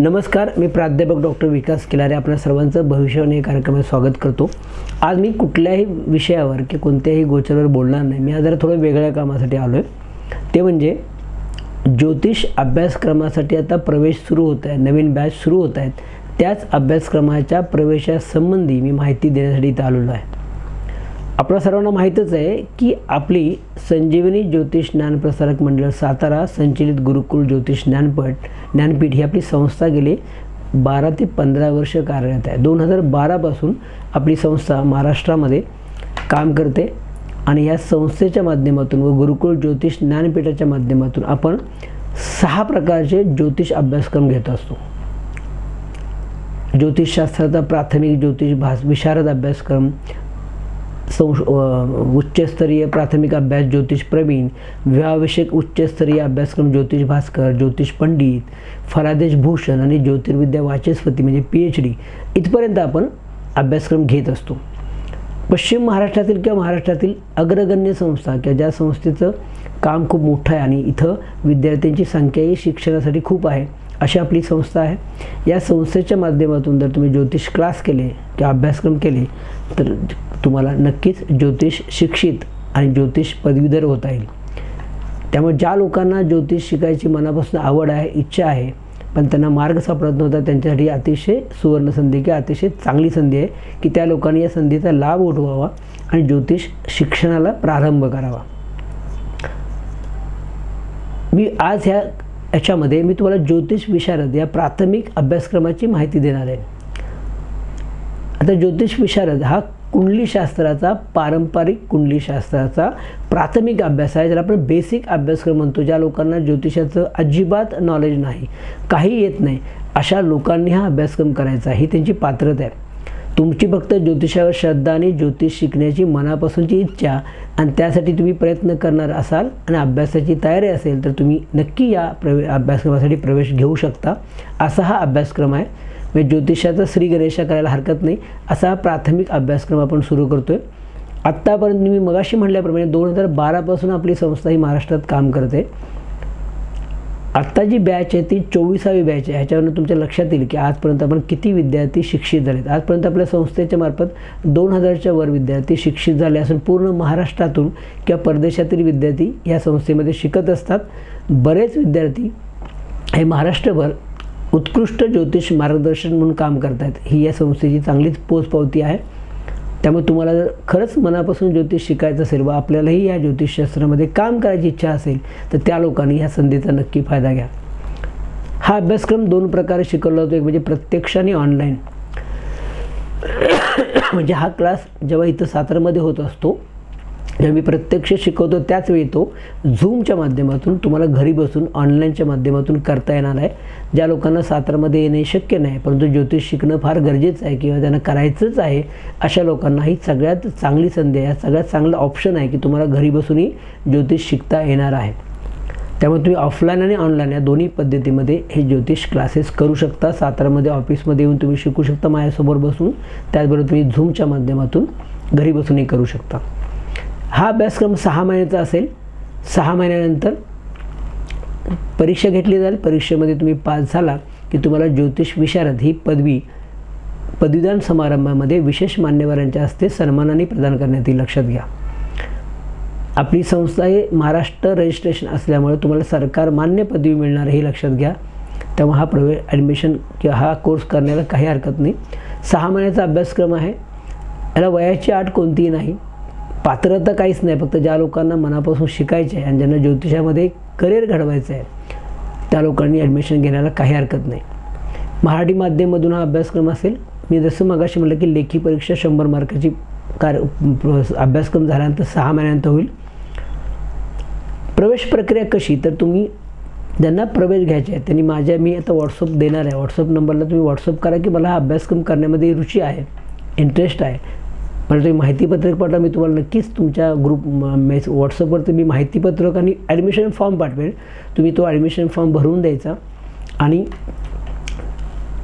नमस्कार मी प्राध्यापक डॉक्टर विकास किलारे. आपल्या सर्वांचं भविष्यवाणी या कार्यक्रमात स्वागत करतो. आज मी कुठल्याही विषयावर की कोणत्याही गोचरवर बोलणार नाही. मी आज जरा थोडं वेगळ्या कामासाठी आलो आहे ते म्हणजे ज्योतिष अभ्यासक्रमासाठी आता प्रवेश सुरू होत आहे. नवीन बॅच सुरू होत आहेत. त्याच अभ्यासक्रमाच्या प्रवेशासंबंधी मी माहिती देण्यासाठी इथं आलेलो आहे. आपल्या सर्वांना माहीतच आहे की आपली संजीवनी ज्योतिष ज्ञानप्रसारक मंडळ सातारा संचलित गुरुकुल ज्योतिष ज्ञानपट ज्ञानपीठ ही आपली संस्था गेली बारा ते पंधरा वर्ष कार्यरत आहे. दोन हजार बारापासून आपली संस्था महाराष्ट्रामध्ये काम करते आणि या संस्थेच्या माध्यमातून व गुरुकुल ज्योतिष ज्ञानपीठाच्या माध्यमातून आपण सहा प्रकारचे ज्योतिष अभ्यासक्रम घेत असतो. ज्योतिषशास्त्राचा प्राथमिक ज्योतिष भास विशारद अभ्यासक्रम संश उच्चस्तरीय प्राथमिक अभ्यास ज्योतिष प्रवीण विवाहविषयक उच्चस्तरीय अभ्यासक्रम ज्योतिष भास्कर ज्योतिष पंडित फरादेश भूषण आणि ज्योतिर्विद्या वाचस्पती म्हणजे पी एच डी इथपर्यंत आपण अभ्यासक्रम घेत असतो. पश्चिम महाराष्ट्रातील किंवा महाराष्ट्रातील अग्रगण्य संस्था किंवा ज्या संस्थेचं काम खूप मोठं आहे आणि इथं विद्यार्थ्यांची संख्याही शिक्षणासाठी खूप आहे अशी आपली संस्था आहे. या संस्थेच्या माध्यमातून जर तुम्ही ज्योतिष क्लास केले किंवा अभ्यासक्रम केले तर तुम्हाला नक्कीच ज्योतिष शिक्षित आणि ज्योतिष पदवीधर होता येईल. त्यामुळे ज्या लोकांना ज्योतिष शिकायची मनापासून आवड आहे इच्छा आहे पण त्यांना मार्ग सापडत नव्हता त्यांच्यासाठी अतिशय सुवर्ण संधी किंवा अतिशय चांगली संधी आहे की त्या लोकांनी या संधीचा लाभ उठवावा आणि ज्योतिष शिक्षणाला प्रारंभ करावा. मी आज ह्या याच्यामध्ये मी तुम्हाला ज्योतिष विशारद या प्राथमिक अभ्यासक्रमाची माहिती देणार आहे. आता ज्योतिष विशारद हा कुंडलीशास्त्राचा पारंपरिक कुंडलीशास्त्राचा प्राथमिक अभ्यास आहे. ज्याला आपण बेसिक अभ्यासक्रम म्हणतो ज्या लोकांना ज्योतिषाचं अजिबात नॉलेज नाही काही येत नाही अशा लोकांनी हा अभ्यासक्रम करायचा. ही त्यांची पात्रता आहे. तुमची फक्त ज्योतिषावर श्रद्धा आणि ज्योतिष शिकण्याची मनापासूनची इच्छा आणि त्यासाठी तुम्ही प्रयत्न करणार असाल आणि अभ्यासाची तयारी असेल तर तुम्ही नक्की या प्रवे अभ्यासक्रमासाठी प्रवेश घेऊ शकता. असा हा अभ्यासक्रम आहे. म्हणजे ज्योतिषाचा श्री गणेशा करायला हरकत नाही असा प्राथमिक अभ्यासक्रम आपण सुरू करतो आहे आत्तापर्यंत मी मगाशी म्हटल्याप्रमाणे दोन हजार बारापासून आपली संस्था ही महाराष्ट्रात काम करते. आत्ता जी बॅच आहे ती चोवीसावी बॅच आहे. ह्याच्यावरून तुमच्या लक्षात येईल की आजपर्यंत आपण किती विद्यार्थी शिक्षित झालेत. आजपर्यंत आपल्या संस्थेच्या मार्फत दोन हजारच्या वर विद्यार्थी शिक्षित झाले असून पूर्ण महाराष्ट्रातून किंवा परदेशातील विद्यार्थी या संस्थेमध्ये शिकत असतात. बरेच विद्यार्थी हे महाराष्ट्रभर उत्कृष्ट ज्योतिष मार्गदर्शन म्हणून काम करतायत. ही या संस्थेची चांगलीच पोचपावती आहे. त्यामुळे तुम्हाला जर खरंच मनापासून ज्योतिष शिकायचं असेल व आपल्यालाही या ज्योतिषशास्त्रामध्ये काम करायची इच्छा असेल तर त्या लोकांनी ह्या संधीचा नक्की फायदा घ्या. हा अभ्यासक्रम दोन प्रकारे शिकवला जातो. एक म्हणजे प्रत्यक्ष आणि ऑनलाईन. म्हणजे हा क्लास जेव्हा इथं सातारमध्ये होत असतो जेव्हा मी प्रत्यक्ष शिकवतो त्याचवेळी तो झूमच्या माध्यमातून तुम्हाला घरी बसून ऑनलाईनच्या माध्यमातून करता येणार आहे. ज्या लोकांना सातारमध्ये येणे शक्य नाही परंतु ज्योतिष शिकणं फार गरजेचं आहे किंवा त्यांना करायचंच आहे अशा लोकांना ही सगळ्यात चांगली संधी आहे सगळ्यात चांगलं ऑप्शन आहे की तुम्हाला घरी बसूनही ज्योतिष शिकता येणार आहे. त्यामुळे तुम्ही ऑफलाईन आणि ऑनलाईन या दोन्ही पद्धतीमध्ये हे ज्योतिष क्लासेस करू शकता. सातारामध्ये ऑफिसमध्ये येऊन तुम्ही शिकू शकता माझ्यासमोर बसून. त्याचबरोबर तुम्ही झूमच्या माध्यमातून घरी बसूनही करू शकता. हा अभ्यासक्रम सहा महिन्याचा असेल सहा महिन्यानंतर परीक्षा घेतली जाईल. परीक्षेमध्ये तुम्ही पास झाला की तुम्हाला ज्योतिष विशारद ही पदवी पदवीदान समारंभामध्ये विशेष मान्यवरांच्या हस्ते सन्मानाने प्रदान करण्यात येईल. लक्षात घ्या. आपली संस्था हे महाराष्ट्र रजिस्ट्रेशन असल्यामुळे तुम्हाला सरकार मान्य पदवी मिळणार हे लक्षात घ्या. तेव्हा हा प्रवेश ॲडमिशन किंवा हा कोर्स करण्याला काही हरकत नाही. सहा महिन्याचा अभ्यासक्रम आहे. याला वयाची आठ कोणतीही नाही. पात्रता काहीच नाही फक्त ज्या लोकांना मनापासून शिकायचे आहे आणि ज्यांना ज्योतिषामध्ये करिअर घडवायचं आहे त्या लोकांनी ॲडमिशन घेण्याला काही हरकत नाही. मराठी माध्यममधून हा अभ्यासक्रम असेल मी जसं मगाशी म्हटलं की लेखी परीक्षा शंभर मार्काची कार अभ्यासक्रम झाल्यानंतर सहा महिन्यानंतर होईल. प्रवेश प्रक्रिया कशी? तर तुम्ही ज्यांना प्रवेश घ्यायचे आहे त्यांनी माझ्या मी आता व्हॉट्सअप देणार आहे. व्हॉट्सअप नंबरला तुम्ही व्हॉट्सअप करा की मला हा अभ्यासक्रम करण्यामध्ये रुची आहे इंटरेस्ट आहे. मला तुम्ही माहितीपत्रक पाठवा मी तुम्हाला नक्कीच तुमच्या ग्रुप मेस व्हॉट्सअपवरती मी माहितीपत्रक आणि ॲडमिशन फॉर्म पाठवेल. तुम्ही तो ॲडमिशन फॉर्म भरून द्यायचा आणि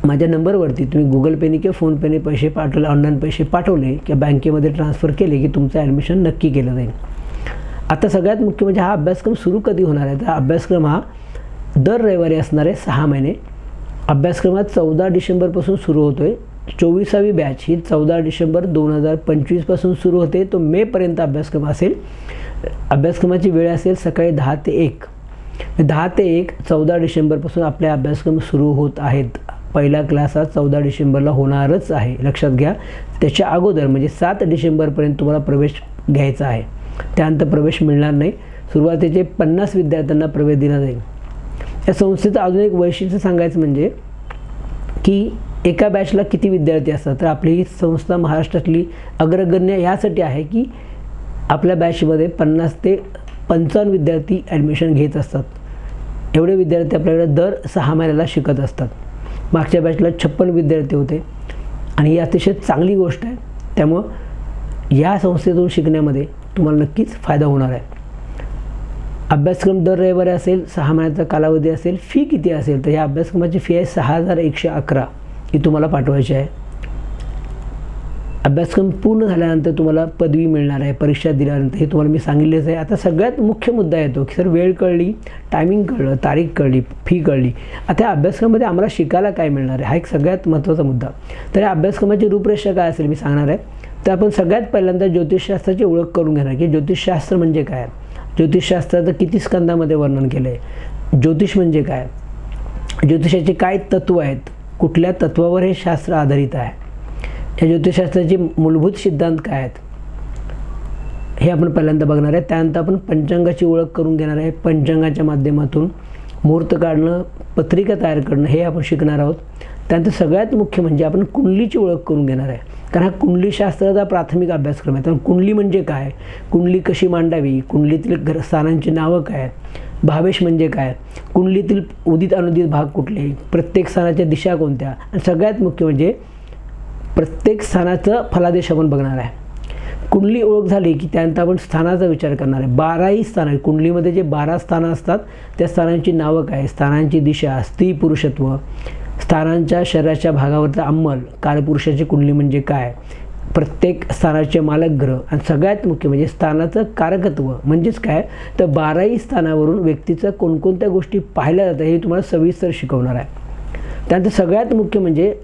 माझ्या नंबरवरती तुम्ही गुगल पेने किंवा फोनपेने पैसे पाठवले ऑनलाईन पैसे पाठवले किंवा बँकेमध्ये ट्रान्सफर केले की तुमचं ॲडमिशन नक्की केलं जाईल. आता सगळ्यात मुख्य म्हणजे हा अभ्यासक्रम सुरू कधी होणार आहे? तर हा अभ्यासक्रम हा दर रविवारी असणार आहे सहा महिने. अभ्यासक्रमात चौदा डिसेंबरपासून सुरू होतो आहे चोवीसावी बॅच ही चौदा डिसेंबर दोन हजार पंचवीसपासून सुरू होते. तो मेपर्यंत अभ्यासक्रम असेल. अभ्यासक्रमाची वेळ असेल सकाळी दहा ते एक. दहा ते एक चौदा डिसेंबरपासून आपले अभ्यासक्रम सुरू होत आहेत. पहिला क्लास हा चौदा डिसेंबरला होणारच आहे. लक्षात घ्या. त्याच्या अगोदर म्हणजे सात डिसेंबरपर्यंत तुम्हाला प्रवेश घ्यायचा आहे. त्यानंतर प्रवेश मिळणार नाही. सुरुवातीचे पन्नास विद्यार्थ्यांना प्रवेश दिला जाईल. या संस्थेचं अजून एक वैशिष्ट्य सांगायचं म्हणजे की एका बॅचला किती विद्यार्थी असतात? तर आपली ही संस्था महाराष्ट्रातली अग्रगण्य यासाठी आहे की आपल्या बॅचमध्ये पन्नास ते पंचावन्न विद्यार्थी ॲडमिशन घेत असतात. एवढे विद्यार्थी आपल्याकडे दर सहा महिन्याला शिकत असतात. मागच्या बॅचला छप्पन विद्यार्थी होते. आणि ही अतिशय चांगली गोष्ट आहे. त्यामुळं या संस्थेतून शिकण्यामध्ये तुम्हाला नक्कीच फायदा होणार आहे. अभ्यासक्रम दर रविवारी असेल सहा महिन्याचा कालावधी असेल फी किती असेल तर या अभ्यासक्रमाची फी आहे सहा हजार एकशे अकरा. ही तुम्हाला पाठवायची आहे. अभ्यासक्रम पूर्ण झाल्यानंतर तुम्हाला पदवी मिळणार आहे परीक्षा दिल्यानंतर. हे तुम्हाला मी सांगितलेच आहे. आता सगळ्यात मुख्य मुद्दा येतो की सर वेळ कळली टायमिंग कळलं तारीख कळली फी कळली. आता या अभ्यासक्रमामध्ये आम्हाला शिकायला काय मिळणार आहे? हा एक सगळ्यात महत्त्वाचा मुद्दा. तर या अभ्यासक्रमाची रूपरेषा काय असेल मी सांगणार आहे? तर आपण सगळ्यात पहिल्यांदा ज्योतिषशास्त्राची ओळख करून घेणार की ज्योतिषशास्त्र म्हणजे काय? ज्योतिषशास्त्राचं किती स्कंदामध्ये वर्णन केलं आहे ज्योतिष म्हणजे काय? ज्योतिषाचे काय तत्त्व आहेत? कुठल्या तत्वावर हे शास्त्र आधारित आहे? या ज्योतिषशास्त्राचे मूलभूत सिद्धांत काय आहेत? हे आपण पहिल्यांदा बघणार आहे. त्यानंतर आपण पंचांगाची ओळख करून घेणार आहे. पंचांगाच्या माध्यमातून मुहूर्त काढणं पत्रिका तयार करणं हे आपण शिकणार आहोत. त्यानंतर सगळ्यात मुख्य म्हणजे आपण कुंडलीची ओळख करून घेणार आहे. कारण हा कुंडलीशास्त्राचा प्राथमिक अभ्यासक्रम आहे. तर कुंडली म्हणजे काय? कुंडली कशी मांडावी? कुंडलीतील घर स्थानांची नावं काय भावेश म्हणजे काय? कुंडलीतील उदित अनुदित भाग कुठले? प्रत्येक स्थानाच्या दिशा कोणत्या? आणि सगळ्यात मुख्य म्हणजे प्रत्येक स्थानाचं फलादेश आपण बघणार आहे. कुंडली ओळख झाली की त्यानंतर आपण स्थानाचा विचार करणार आहे. बाराही स्थान आहेत. कुंडलीमध्ये जे बारा स्थानं असतात त्या स्थानांची नावं काय? स्थानांची दिशा स्त्री पुरुषत्व. स्थानांच्या शरीराच्या भागावरचा अंमल कालपुरुषाची कुंडली म्हणजे काय? प्रत्येक स्थानाचे मालक ग्रह आणि सगळ्यात मुख्य म्हणजे स्थानाचं कारकत्व. म्हणजेच काय? तर बाराही स्थानावरून व्यक्तीचं कोणकोणत्या गोष्टी पाहिल्या जातात हे तुम्हाला सविस्तर शिकवणार आहे. त्यानंतर सगळ्यात मुख्य म्हणजे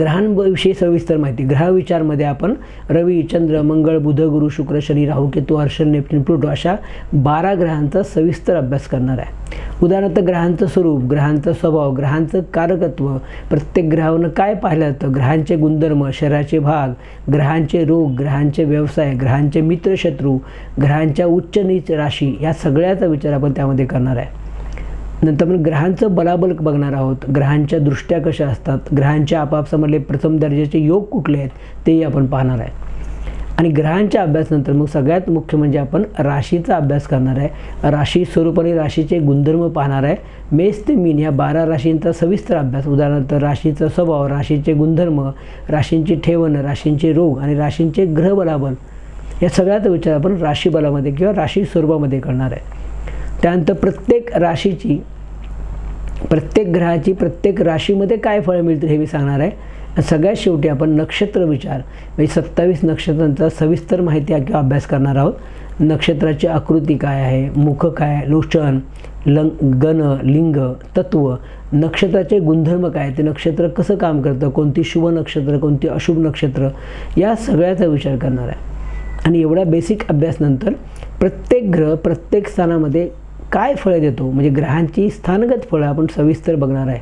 ग्रहांविषयी सविस्तर माहिती. ग्रहविचारमध्ये आपण रवी चंद्र मंगळ बुध गुरु शुक्र शनी राहू केतू हर्षण नेप्टून प्लुटो अशा बारा ग्रहांचा सविस्तर अभ्यास करणार आहे. उदाहरणार्थ ग्रहांचं स्वरूप ग्रहांचा स्वभाव ग्रहांचं कारकत्व प्रत्येक ग्रहावरनं काय पाहिलं जातं ग्रहांचे गुणधर्म शरीराचे भाग ग्रहांचे रोग ग्रहांचे व्यवसाय ग्रहांचे मित्रशत्रू ग्रहांच्या उच्च नीच राशी या सगळ्याचा विचार आपण त्यामध्ये करणार आहे. नंतर आपण ग्रहांचं बलाबल बघणार आहोत. ग्रहांच्या दृष्ट्या कशा असतात? ग्रहांच्या आपापसामधले प्रथम दर्जाचे योग कुठले आहेत? तेही आपण पाहणार आहे. आणि ग्रहांच्या अभ्यासानंतर मग सगळ्यात मुख्य म्हणजे आपण राशीचा अभ्यास करणार आहे. राशी स्वरूप आणि राशीचे गुणधर्म पाहणार आहे. मेष ते मीन या बारा राशींचा सविस्तर अभ्यास. उदाहरणार्थ राशीचा स्वभाव राशीचे गुणधर्म राशींची ठेवण राशींचे रोग आणि राशींचे ग्रह बलाबल या सगळ्याचा विचार आपण राशीबलामध्ये किंवा राशी स्वरूपामध्ये करणार आहे. त्यानंतर प्रत्येक राशीची प्रत्येक ग्रहाची प्रत्येक राशीमध्ये काय फळं मिळतील हे मी सांगणार आहे. सगळ्यात शेवटी आपण नक्षत्र विचार म्हणजे सत्तावीस नक्षत्रांचा सविस्तर माहिती किंवा अभ्यास करणार आहोत. नक्षत्राची आकृती काय आहे? मुख काय लोचन लंग गण लिंग तत्व. नक्षत्राचे गुणधर्म काय? ते नक्षत्र कसं काम करतं? कोणती शुभ नक्षत्र कोणती अशुभ नक्षत्र? या सगळ्याचा विचार करणार आहे. आणि एवढ्या बेसिक अभ्यासनंतर प्रत्येक ग्रह प्रत्येक स्थानामध्ये काय फळं देतो? म्हणजे ग्रहांची स्थानगत फळं आपण सविस्तर बघणार आहे.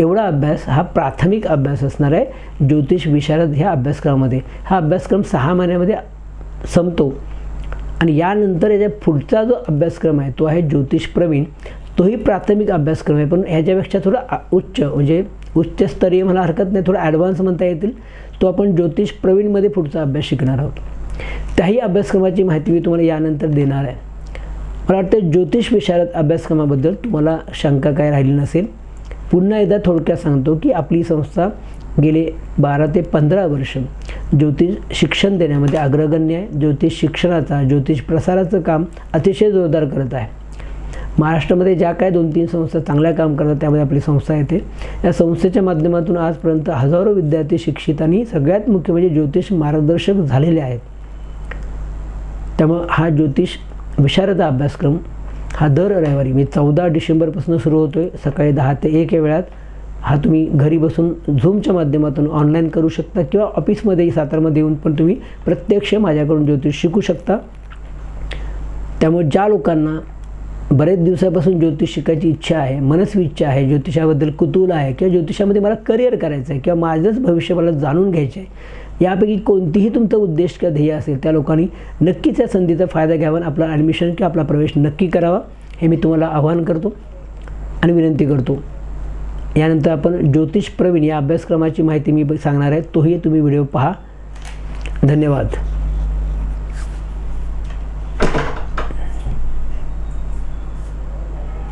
एवढा अभ्यास हा प्राथमिक अभ्यास असणार आहे ज्योतिष विशारद ह्या अभ्यासक्रमामध्ये. हा अभ्यासक्रम सहा महिन्यामध्ये संपतो. आणि यानंतर याच्या पुढचा जो अभ्यासक्रम आहे तो आहे ज्योतिष प्रवीण. तोही प्राथमिक अभ्यासक्रम आहे पण ह्याच्यापेक्षा थोडा उच्च म्हणजे उच्चस्तरीय मला हरकत नाही थोडा ॲडव्हान्स म्हणता येतील. तो आपण ज्योतिष प्रवीणमध्ये पुढचा अभ्यास शिकणार आहोत. त्याही अभ्यासक्रमाची माहिती मी तुम्हाला यानंतर देणार आहे. मला वाटतं ज्योतिष विशारद अभ्यासक्रमाबद्दल तुम्हाला शंका काय राहिली नसेल पुन्हा एकदा थोडक्यात सांगतो की आपली संस्था गेले बारा ते पंधरा वर्ष ज्योतिष शिक्षण देण्यामध्ये अग्रगण्य आहे. ज्योतिष शिक्षणाचा ज्योतिष प्रसाराचं काम अतिशय जोरदार करत आहे. महाराष्ट्रामध्ये ज्या काय दोन तीन संस्था चांगल्या काम करतात त्यामध्ये आपली संस्था येते. या संस्थेच्या माध्यमातून आजपर्यंत हजारो विद्यार्थी शिक्षित आणि सगळ्यात मुख्य म्हणजे ज्योतिष मार्गदर्शक झालेले आहेत. त्यामुळं हा ज्योतिष विशारदा अभ्यासक्रम हा दर रविवारी म्हणजे चौदा डिसेंबरपासून सुरू होतो आहे सकाळी दहा ते एक या वेळात हा तुम्ही घरी बसून झूमच्या माध्यमातून ऑनलाईन करू शकता किंवा ऑफिसमध्येही सातारमध्ये येऊन पण तुम्ही प्रत्यक्ष माझ्याकडून ज्योतिष शिकू शकता. त्यामुळे ज्या लोकांना बरेच दिवसापासून ज्योतिष शिकायची इच्छा आहे मनस्वी इच्छा आहे ज्योतिषाबद्दल कुतूहल आहे किंवा ज्योतिषामध्ये मला करिअर करायचं आहे किंवा माझंच भविष्य मला जाणून घ्यायचं आहे यापैकी कोणतीही तुमचा उद्देश किंवा ध्येय असेल त्या लोकांनी नक्कीच या संधीचा फायदा घ्यावा आणि आपला ॲडमिशन किंवा आपला प्रवेश नक्की करावा हे मी तुम्हाला आवाहन करतो आणि विनंती करतो. यानंतर आपण ज्योतिष प्रवीण या अभ्यासक्रमाची माहिती मी सांगणार आहे तोही तुम्ही व्हिडिओ पहा. धन्यवाद.